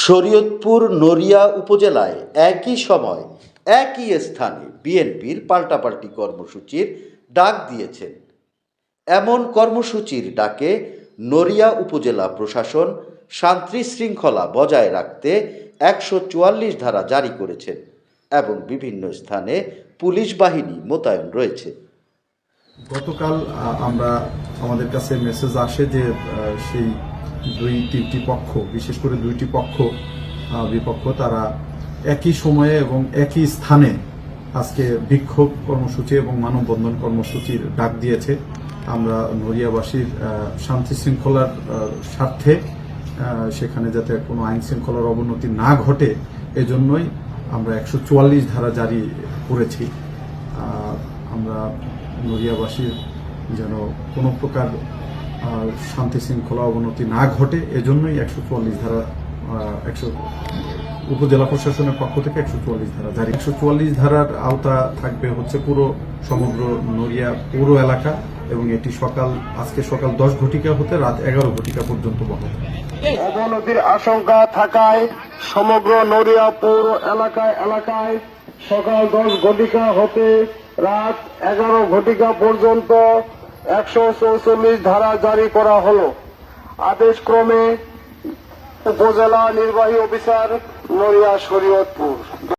শরীয়তপুর নড়িয়া উপজেলায় একই সময় একই স্থানে বিএনপির পাল্টাপাল্টি কর্মসূচির ডাক দিয়েছেন। এমন কর্মসূচির ডাকে নড়িয়া উপজেলা প্রশাসন শান্তি শৃঙ্খলা বজায় রাখতে একশো চুয়াল্লিশ ধারা জারি করেছেন এবং বিভিন্ন স্থানে পুলিশ বাহিনী মোতায়েন রয়েছে। গতকাল আমরা আমাদের কাছে মেসেজ আসে যে সেই দুই তিনটি পক্ষ, বিশেষ করে দুইটি পক্ষ বিপক্ষ, তারা একই সময়ে এবং একই স্থানে আজকে বিক্ষোভ কর্মসূচি এবং মানববন্ধন কর্মসূচির ডাক দিয়েছে। আমরা নড়িয়াবাসীর শান্তি শৃঙ্খলার স্বার্থে সেখানে যাতে কোনো আইন শৃঙ্খলার অবনতি না ঘটে, এজন্যই আমরা একশো চুয়াল্লিশ ধারা জারি করেছি। আমরা নড়িয়াবাসীর যেন কোনো প্রকার শান্তি শৃঙ্খলা অবনতি না ঘটে, এজন্যই একশো চুয়াল্লিশ ধারা একশো উপজেলা প্রশাসনের পক্ষ থেকে একশো চুয়াল্লিশ ধারা জারি। একশো চুয়াল্লিশ ধারার আওতা থাকবে হচ্ছে পুরো সমগ্র নড়িয়া পৌর এলাকা এবং এটি সকাল, আজকে সকাল দশ ঘটিকা হতে রাত এগারো ঘটিকা পর্যন্ত বহন অবনতির আশঙ্কা থাকায় সমগ্র নড়িয়া পৌর এলাকায় এলাকায় সকাল দশ ঘটিকা হতে রাত এগারো ঘটিকা পর্যন্ত একশো চৌচল্লিশ ধারা জারি করা হল। আদেশক্রমে উপজেলা নির্বাহী অফিসার নড়িয়া শরীয়তপুর।